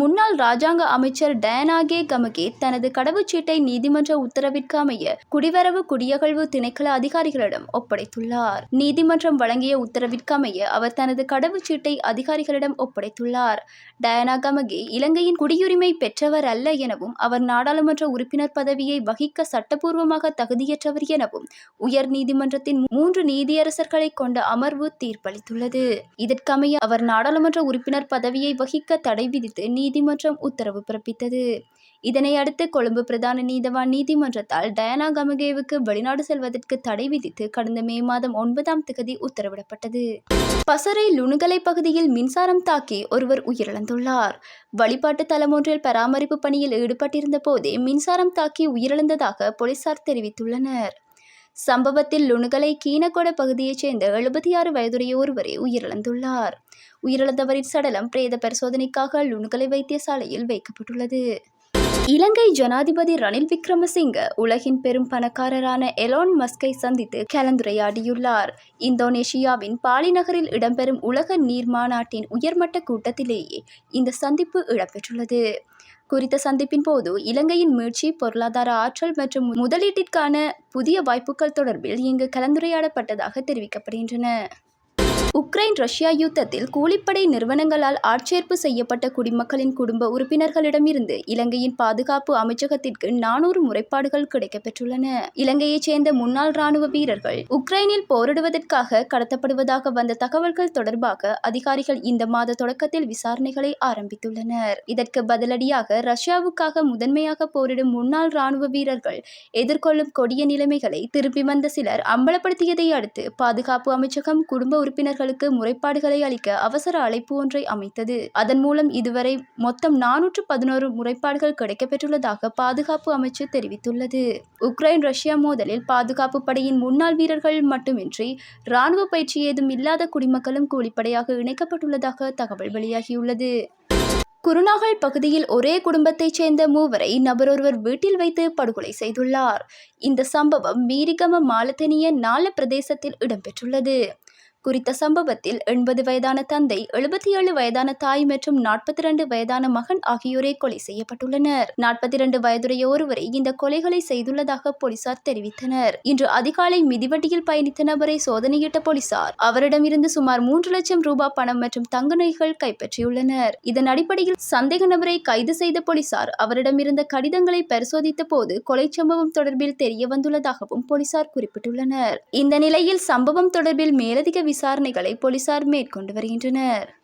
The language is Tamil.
முன்னாள் ராஜாங்க அமைச்சர் டயனாகே கமகே தனது கடவுச்சீட்டை நீதிமன்ற உத்தரவிற்கு அமைய குடிவரவு குடியகழ்வு திணைக்கள அதிகாரிகளிடம் ஒப்படைத்துள்ளார். நீதிமன்றம் வழங்கிய உத்தரவிற்கு அமைய அவர் தனது கடவுச்சீட்டை அதிகாரிகளிடம் ஒப்படைத்துள்ளார். டயனா கமகே இலங்கையின் குடியுரிமை பெற்றவர் அல்ல எனவும் அவர் நாடாளுமன்ற உறுப்பினர் பதவியை வகிக்க சட்டபூர்வமாக தகுதியற்றவர் எனவும் உயர் நீதிமன்றத்தின் மூன்று நீதியரசர்களை கொண்ட அமர்வு தீர்ப்பளித்துள்ளது. இதற்கமைய அவர் நாடாளுமன்ற உறுப்பினர் பதவியை வகிக்க தடை விதித்து நீதிமன்றம் உத்தரவு பிறப்பித்தது. இதனை அடுத்து கொழும்பு பிரதான நீதவான் நீதிமன்றத்தால் டயானா கமகேவுக்கு வெளிநாடு செல்வதற்கு தடை விதித்து கடந்த மே மாதம் ஒன்பதாம் திகதி உத்தரவிடப்பட்டது. பசறை லுணுகலை பகுதியில் மின்சாரம் தாக்கி ஒருவர் உயிரிழந்துள்ளார். வழிபாட்டு தலம் ஒன்றில் பராமரிப்பு பணியில் ஈடுபட்டிருந்த போதே மின்சாரம் தாக்கி உயிரிழந்ததாக போலீசார் தெரிவித்துள்ளனர். சம்பவத்தில் லுணுகலை கீனகொட பகுதியைச் சேர்ந்த எழுபத்தி ஆறு வயதுடைய ஒருவரே உயிரிழந்துள்ளார். உயிரிழந்தவரின் சடலம் பிரேத பரிசோதனைக்காக லுணுகலை வைத்தியசாலையில் வைக்கப்பட்டுள்ளது. இலங்கை ஜனாதிபதி ரணில் விக்ரமசிங்க உலகின் பெரும் பணக்காரரான எலோன் மஸ்கை சந்தித்து கலந்துரையாடியுள்ளார். இந்தோனேஷியாவின் பாலி நகரில் இடம்பெறும் உலக நீர் மாநாட்டின் உயர்மட்ட கூட்டத்திலேயே இந்த சந்திப்பு இடம்பெற்றுள்ளது. குறித்த சந்திப்பின் போது இலங்கையின் மீட்சி பொருளாதார ஆற்றல் மற்றும் முதலீட்டிற்கான புதிய வாய்ப்புகள் தொடர்பில் இங்கு கலந்துரையாடப்பட்டதாக தெரிவிக்கப்படுகின்றன. உக்ரைன் ரஷ்யா யுத்தத்தில் கூலிப்படை நிறுவனங்களால் ஆட்சேர்ப்பு செய்யப்பட்ட குடிமக்களின் குடும்ப உறுப்பினர்களிடமிருந்து இலங்கையின் பாதுகாப்பு அமைச்சகத்திற்கு நானூறு முறைப்பாடுகள் கிடைக்கப்பெற்றுள்ளன. இலங்கையைச் சேர்ந்த முன்னாள் ராணுவ வீரர்கள் உக்ரைனில் போரிடுவதற்காக கடத்தப்படுவதாக வந்த தகவல்கள் தொடர்பாக அதிகாரிகள் இந்த மாத தொடக்கத்தில் விசாரணைகளை ஆரம்பித்துள்ளனர். இதற்கு பதிலடியாக ரஷ்யாவுக்காக முதன்மையாக போரிடும் முன்னாள் ராணுவ வீரர்கள் எதிர்கொள்ளும் கொடிய நிலைமைகளை திருப்பி வந்த சிலர் அம்பலப்படுத்தியதை அடுத்து பாதுகாப்பு அமைச்சகம் குடும்ப உறுப்பினர் உறுப்பினர்களுக்கு முறைப்பாடுகளை அளிக்க அவசர அழைப்பு ஒன்றை அமைத்தது. அதன் மூலம் இதுவரை மொத்தம் நானூற்று பதினோரு முறைப்பாடுகள் கிடைக்கப்பெற்றுள்ளதாக பாதுகாப்பு அமைச்சு தெரிவித்துள்ளது. உக்ரைன் ரஷ்யா மோதலில் பாதுகாப்பு படையின் முன்னாள் வீரர்கள் மட்டுமின்றி இராணுவ பயிற்சி ஏதும் இல்லாத குடிமக்களும் கூலிப்படையாக இணைக்கப்பட்டுள்ளதாக தகவல் வெளியாகியுள்ளது. குருநாகல் பகுதியில் ஒரே குடும்பத்தைச் சேர்ந்த மூவரை நபரொருவர் வீட்டில் வைத்து படுகொலை செய்துள்ளார். இந்த சம்பவம் மீரிகம மாலத்தனிய நால பிரதேசத்தில் இடம்பெற்றுள்ளது. குறித்த சம்பவத்தில் எண்பது வயதான தந்தை எழுபத்தி ஏழு வயதான தாய் மற்றும் நாற்பத்தி இரண்டு வயதான மகன் ஆகியோரே கொலை செய்யப்பட்டுள்ளனர். நாற்பத்தி இரண்டு வயதுடைய ஒருவரை இந்த கொலைகளை செய்துள்ளதாக போலீசார் தெரிவித்தனர். இன்று அதிகாலை மிதிவண்டியில் பயணித்த நபரை சோதனையிட்ட போலீசார் அவரிடமிருந்து சுமார் மூன்று லட்சம் ரூபாய் பணம் மற்றும் தங்க நகைகள் கைப்பற்றியுள்ளனர். இதன் அடிப்படையில் சந்தேக நபரை கைது செய்த போலீசார் அவரிடமிருந்த கடிதங்களை பரிசோதித்த போது கொலை சம்பவம் தொடர்பில் தெரிய வந்துள்ளதாகவும் போலீசார் குறிப்பிட்டுள்ளனர். இந்த நிலையில் சம்பவம் தொடர்பில் மேலதிக விசாரணைகளை போலீசார் மேற்கொண்டு வருகின்றனர்.